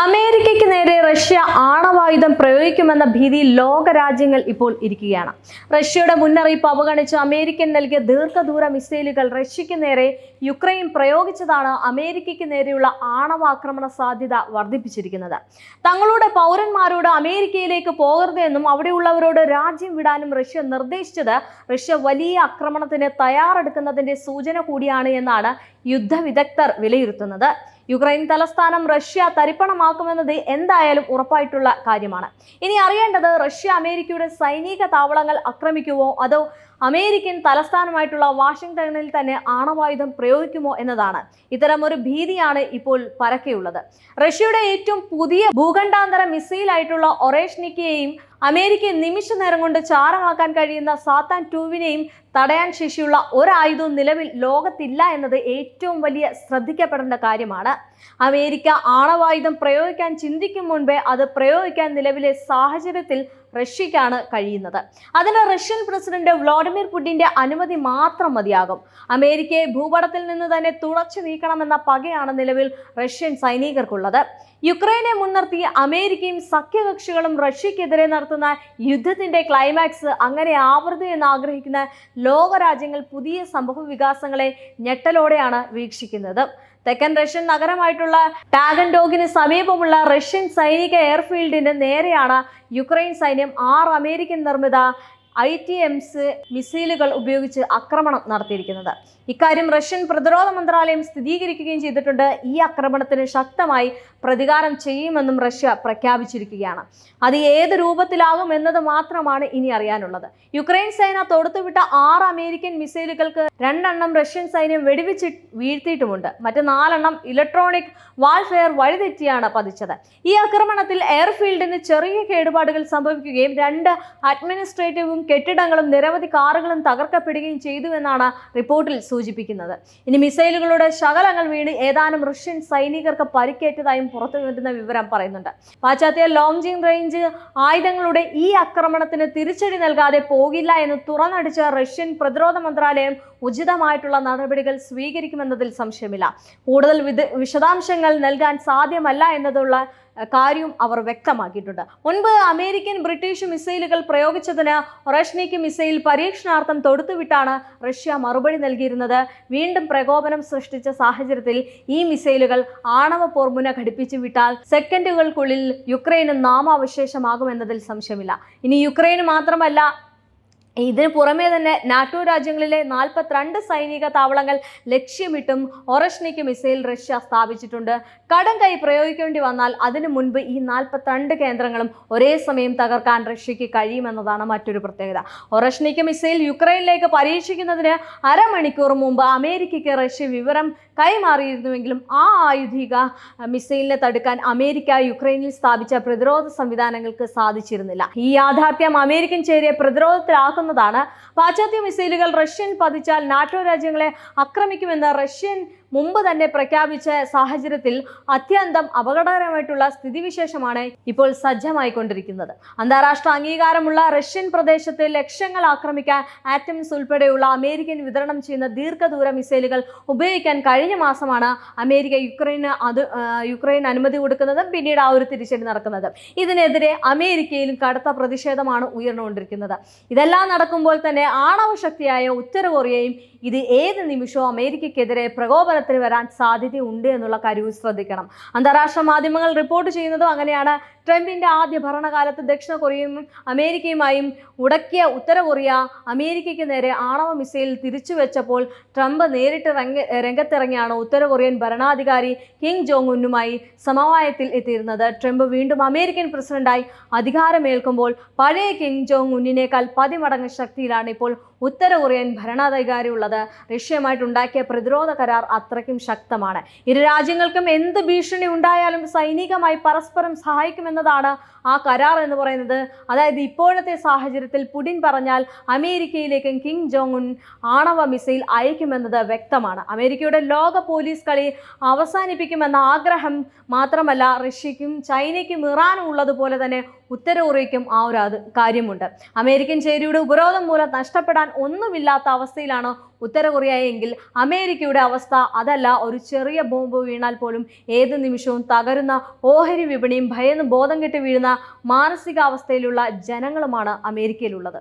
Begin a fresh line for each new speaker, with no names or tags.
അമേരിക്കയ്ക്ക് നേരെ റഷ്യ ആണവായുധം പ്രയോഗിക്കുമെന്ന ഭീതി ലോകരാജ്യങ്ങൾ ഇപ്പോൾ ഇരിക്കുകയാണ്. റഷ്യയുടെ മുന്നറിയിപ്പ് അവഗണിച്ച് അമേരിക്കൻ നൽകിയ ദീർഘദൂര മിസൈലുകൾ റഷ്യയ്ക്ക് നേരെ യുക്രൈൻ പ്രയോഗിച്ചതാണ് അമേരിക്കയ്ക്ക് നേരെയുള്ള ആണവാക്രമണ സാധ്യത വർദ്ധിപ്പിച്ചിരിക്കുന്നത്. തങ്ങളുടെ പൗരന്മാരോട് അമേരിക്കയിലേക്ക് പോകരുതെന്നും അവിടെയുള്ളവരോട് രാജ്യം വിടാനും റഷ്യ നിർദ്ദേശിച്ചത് റഷ്യ വലിയ ആക്രമണത്തിന് തയ്യാറെടുക്കുന്നതിന്റെ സൂചന കൂടിയാണ് എന്നാണ് യുദ്ധവിദഗ്ധർ വിലയിരുത്തുന്നത്. യുക്രൈൻ തലസ്ഥാനം റഷ്യ തരിപ്പണമാക്കുമെന്നത് എന്തായാലും ഉറപ്പായിട്ടുള്ള കാര്യമാണ്. ഇനി അറിയേണ്ടത് റഷ്യ അമേരിക്കയുടെ സൈനിക താവളങ്ങൾ ആക്രമിക്കുമോ അതോ അമേരിക്കൻ തലസ്ഥാനമായിട്ടുള്ള വാഷിംഗ്ടണിൽ തന്നെ ആണവായുധം പ്രയോഗിക്കുമോ എന്നതാണ്. ഇത്തരം ഒരു ഭീതിയാണ് ഇപ്പോൾ പരക്കെയുള്ളത്. റഷ്യയുടെ ഏറ്റവും പുതിയ ഭൂഖണ്ഡാന്തര മിസൈലായിട്ടുള്ള ഒറേഷ്നിക്കയെയും അമേരിക്കയെ നിമിഷ നേരം കൊണ്ട് ചാരമാക്കാൻ കഴിയുന്ന സാത്താൻ ടൂവിനെയും തടയാൻ ശേഷിയുള്ള ഒരായുധവും നിലവിൽ ലോകത്തില്ല എന്നത് ഏറ്റവും വലിയ ശ്രദ്ധിക്കപ്പെടേണ്ട കാര്യമാണ്. അമേരിക്ക ആണവായുധം പ്രയോഗിക്കാൻ ചിന്തിക്കും മുൻപേ അത് പ്രയോഗിക്കാൻ നിലവിലെ സാഹചര്യത്തിൽ റഷ്യക്കാണ് കഴിയുന്നത്. അതിന് റഷ്യൻ പ്രസിഡന്റ് വ്ളാഡിമിർ പുടിന്റെ അനുമതി മാത്രം മതിയാകും. അമേരിക്കയെ ഭൂപടത്തിൽ നിന്ന് തന്നെ തുളച്ചു നീക്കണമെന്ന പകയാണ് നിലവിൽ റഷ്യൻ സൈനികർക്കുള്ളത്. യുക്രൈനെ മുൻനിർത്തി അമേരിക്കയും സഖ്യകക്ഷികളും റഷ്യക്കെതിരെ നടത്തുന്ന യുദ്ധത്തിന്റെ ക്ലൈമാക്സ് അങ്ങനെ ആവരുത് എന്ന് ആഗ്രഹിക്കുന്ന ലോകരാജ്യങ്ങൾ പുതിയ സംഭവ വികാസങ്ങളെ ഞെട്ടലോടെയാണ് വീക്ഷിക്കുന്നത്. തെക്കൻ റഷ്യൻ നഗരമായിട്ടുള്ള ടാഗൻഡോഗിന് സമീപമുള്ള റഷ്യൻ സൈനിക എയർഫീൽഡിന് നേരെയാണ് യുക്രൈൻ സൈന്യം ആറ് അമേരിക്കൻ നിർമ്മിത ഐ ടി എംസ് മിസൈലുകൾ ഉപയോഗിച്ച് ആക്രമണം നടത്തിയിരിക്കുന്നത്. ഇക്കാര്യം റഷ്യൻ പ്രതിരോധ മന്ത്രാലയം സ്ഥിരീകരിക്കുകയും ചെയ്തിട്ടുണ്ട്. ഈ ആക്രമണത്തിന് ശക്തമായി പ്രതികാരം ചെയ്യുമെന്നും റഷ്യ പ്രഖ്യാപിച്ചിരിക്കുകയാണ്. അത് ഏത് രൂപത്തിലാകും എന്നത് മാത്രമാണ് ഇനി അറിയാനുള്ളത്. യുക്രൈൻ സേന തൊടുത്തുവിട്ട ആറ് അമേരിക്കൻ മിസൈലുകൾക്ക് രണ്ടെണ്ണം റഷ്യൻ സൈന്യം വെടിവെച്ച് വീഴ്ത്തിയിട്ടുമുണ്ട്. മറ്റ് നാലെണ്ണം ഇലക്ട്രോണിക് വാൾഫെയർ വഴിതെറ്റിയാണ് പതിച്ചത്. ഈ ആക്രമണത്തിൽ എയർഫീൽഡിന് ചെറിയ കേടുപാടുകൾ സംഭവിക്കുകയും രണ്ട് അഡ്മിനിസ്ട്രേറ്റീവും കെട്ടിടങ്ങളും നിരവധി കാറുകളും തകർക്കപ്പെടുകയും ചെയ്തു എന്നാണ് റിപ്പോർട്ടിൽ സൂചിപ്പിക്കുന്നത്. ഇനി മിസൈലുകളുടെ ശകലങ്ങൾ വീണ് ഏതാനും റഷ്യൻ സൈനികർക്ക് പരിക്കേറ്റതായും പുറത്തു വരുന്ന വിവരം പറയുന്നുണ്ട്. പാശ്ചാത്യ ലോങ് റേഞ്ച് ആയുധങ്ങളുടെ ഈ ആക്രമണത്തിന് തിരിച്ചടി നൽകാതെ പോകില്ല എന്ന് തുറന്നടിച്ച റഷ്യൻ പ്രതിരോധ മന്ത്രാലയം ഉചിതമായിട്ടുള്ള നടപടികൾ സ്വീകരിക്കുമെന്നതിൽ സംശയമില്ല. കൂടുതൽ വിശദാംശങ്ങൾ നൽകാൻ സാധ്യമല്ല എന്നതുള്ള കാര്യവും അവർ വ്യക്തമാക്കിയിട്ടുണ്ട്. മുൻപ് അമേരിക്കൻ ബ്രിട്ടീഷ് മിസൈലുകൾ പ്രയോഗിച്ചതിന് റഷ്നിക്ക് മിസൈൽ പരീക്ഷണാർത്ഥം തൊടുത്തുവിട്ടാണ് റഷ്യ മറുപടി നൽകിയിരുന്നത്. വീണ്ടും പ്രകോപനം സൃഷ്ടിച്ച സാഹചര്യത്തിൽ ഈ മിസൈലുകൾ ആണവ പോർമുന ഘടിപ്പിച്ചു വിട്ടാൽ സെക്കൻഡുകൾക്കുള്ളിൽ യുക്രൈന് നാമാവശേഷമാകുമെന്നതിൽ സംശയമില്ല. ഇനി യുക്രൈന് മാത്രമല്ല ഇതിന് പുറമേ തന്നെ നാറ്റോ രാജ്യങ്ങളിലെ നാൽപ്പത്തിരണ്ട് സൈനിക താവളങ്ങൾ ലക്ഷ്യമിട്ടും ഒറഷ്നിക്ക് മിസൈൽ റഷ്യ സ്ഥാപിച്ചിട്ടുണ്ട്. കടം കൈ പ്രയോഗിക്കേണ്ടി വന്നാൽ അതിനു മുൻപ് ഈ നാൽപ്പത്തിരണ്ട് കേന്ദ്രങ്ങളും ഒരേ സമയം തകർക്കാൻ റഷ്യയ്ക്ക് കഴിയുമെന്നതാണ് മറ്റൊരു പ്രത്യേകത. ഒറഷ്നിക്ക് മിസൈൽ യുക്രൈനിലേക്ക് പരീക്ഷിക്കുന്നതിന് അരമണിക്കൂർ മുമ്പ് അമേരിക്കയ്ക്ക് റഷ്യ വിവരം കൈമാറിയിരുന്നുവെങ്കിലും ആ ആയുധിക മിസൈലിനെ തടുക്കാൻ അമേരിക്ക യുക്രൈനിൽ സ്ഥാപിച്ച പ്രതിരോധ സംവിധാനങ്ങൾക്ക് സാധിച്ചിരുന്നില്ല. ഈ യാഥാർത്ഥ്യം അമേരിക്കൻ ചേരിയെ പ്രതിരോധത്തിലാക്കുന്നതാണ് പാശ്ചാത്യ മിസൈലുകൾ റഷ്യൻ പതിച്ചാൽ നാറ്റോ രാജ്യങ്ങളെ ആക്രമിക്കുമെന്ന് റഷ്യൻ മുമ്പ് തന്നെ പ്രഖ്യാപിച്ച സാഹചര്യത്തിൽ അത്യന്തം അപകടകരമായിട്ടുള്ള സ്ഥിതിവിശേഷമാണ് ഇപ്പോൾ സജ്ജമായിക്കൊണ്ടിരിക്കുന്നത്. അന്താരാഷ്ട്ര അംഗീകാരമുള്ള റഷ്യൻ പ്രദേശത്തെ ലക്ഷ്യങ്ങൾ ആക്രമിക്കാൻ ആറ്റംസ് ഉൾപ്പെടെയുള്ള അമേരിക്കൻ വിതരണം ചെയ്യുന്ന ദീർഘദൂര മിസൈലുകൾ ഉപയോഗിക്കാൻ കഴിഞ്ഞ മാസമാണ് അമേരിക്ക യുക്രൈന് അത് യുക്രൈൻ അനുമതി കൊടുക്കുന്നതും പിന്നീട് ആ ഒരു തിരിച്ചടി നടക്കുന്നത്. ഇതിനെതിരെ അമേരിക്കയിലും കടുത്ത പ്രതിഷേധമാണ് ഉയർന്നുകൊണ്ടിരിക്കുന്നത്. ഇതെല്ലാം നടക്കുമ്പോൾ തന്നെ ആണവ ശക്തിയായ ഉത്തര കൊറിയയും ഇത് ഏത് നിമിഷവും അമേരിക്കയ്ക്കെതിരെ പ്രകോപനത്തിന് വരാൻ സാധ്യതയുണ്ട് എന്നുള്ള കാര്യവും ശ്രദ്ധിക്കണം. അന്താരാഷ്ട്ര മാധ്യമങ്ങൾ റിപ്പോർട്ട് ചെയ്യുന്നതും അങ്ങനെയാണ്. ട്രംപിന്റെ ആദ്യ ഭരണകാലത്ത് ദക്ഷിണ കൊറിയയും അമേരിക്കയുമായും ഉടക്കിയ ഉത്തര കൊറിയ അമേരിക്കയ്ക്ക് നേരെ ആണവ മിസൈൽ തിരിച്ചു വെച്ചപ്പോൾ ട്രംപ് നേരിട്ട് രംഗ രംഗത്തിറങ്ങിയാണ് ഉത്തര കൊറിയൻ ഭരണാധികാരി കിങ് ജോങ് ഉന്നുമായി സമവായത്തിൽ എത്തിയിരുന്നത്. ട്രംപ് വീണ്ടും അമേരിക്കൻ പ്രസിഡന്റായി അധികാരമേൽക്കുമ്പോൾ പഴയ കിങ് ജോങ് ഉന്നിനേക്കാൾ പതിമടങ്ങ് ശക്തിയിലാണ് ഇപ്പോൾ ഉത്തര കൊറിയൻ ഭരണാധികാരി ഉള്ളത് റഷ്യയുമായിട്ടുണ്ടാക്കിയ പ്രതിരോധ കരാർ അത്രയ്ക്കും ശക്തമാണ്. ഇരു രാജ്യങ്ങൾക്കും എന്ത് ഭീഷണി ഉണ്ടായാലും സൈനികമായി പരസ്പരം സഹായിക്കുമെന്ന അയക്കുമെന്നതാണ് ആ കരാർ എന്ന് പറയുന്നത്. അതായത് ഇപ്പോഴത്തെ സാഹചര്യത്തിൽ പുടിൻ പറഞ്ഞാൽ അമേരിക്കയിലേക്കും കിം ജോങ് ഉൻ ആണവ മിസൈൽ അയക്കുമെന്നത് വ്യക്തമാണ്. അമേരിക്കയുടെ ലോക പോലീസ് കളി അവസാനിപ്പിക്കുമെന്ന ആഗ്രഹം മാത്രമല്ല റഷ്യയ്ക്കും ചൈനയ്ക്കും ഇറാനും ഉള്ളതുപോലെ തന്നെ ഉത്തര കൊറിയയ്ക്കും ആ ഒരു അത് കാര്യമുണ്ട്. അമേരിക്കൻ ചേരിയുടെ ഉപരോധം മൂലം നഷ്ടപ്പെടാൻ ഒന്നുമില്ലാത്ത അവസ്ഥയിലാണ് ഉത്തര കൊറിയ എങ്കിൽ അമേരിക്കയുടെ അവസ്ഥ അതല്ല ഒരു ചെറിയ ബോംബ് വീണാൽ പോലും ഏത് നിമിഷവും തകരുന്ന ഓഹരി വിപണിയും ഭയന്ന് ബോധം കെട്ടി വീഴുന്ന മാനസികാവസ്ഥയിലുള്ള ജനങ്ങളുമാണ് അമേരിക്കയിലുള്ളത്.